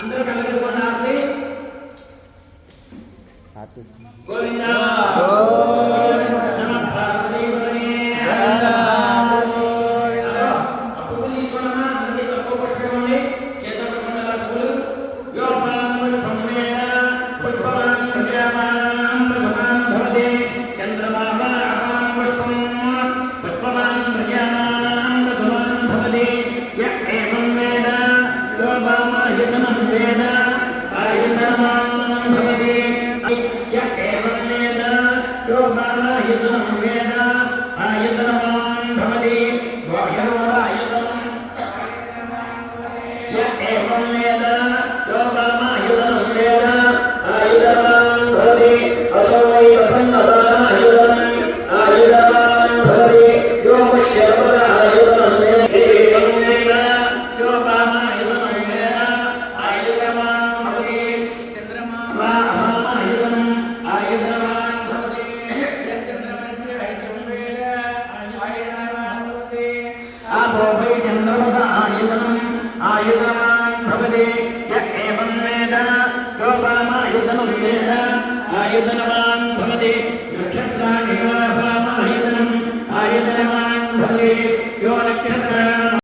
అందరూ గోవిందా. యుద్ధనం వేద ఆ యుద్ధనం ఆయుధాన్ భవతి య ఏవం వేద యోపామాయుధముం వేద ఆయుధనవా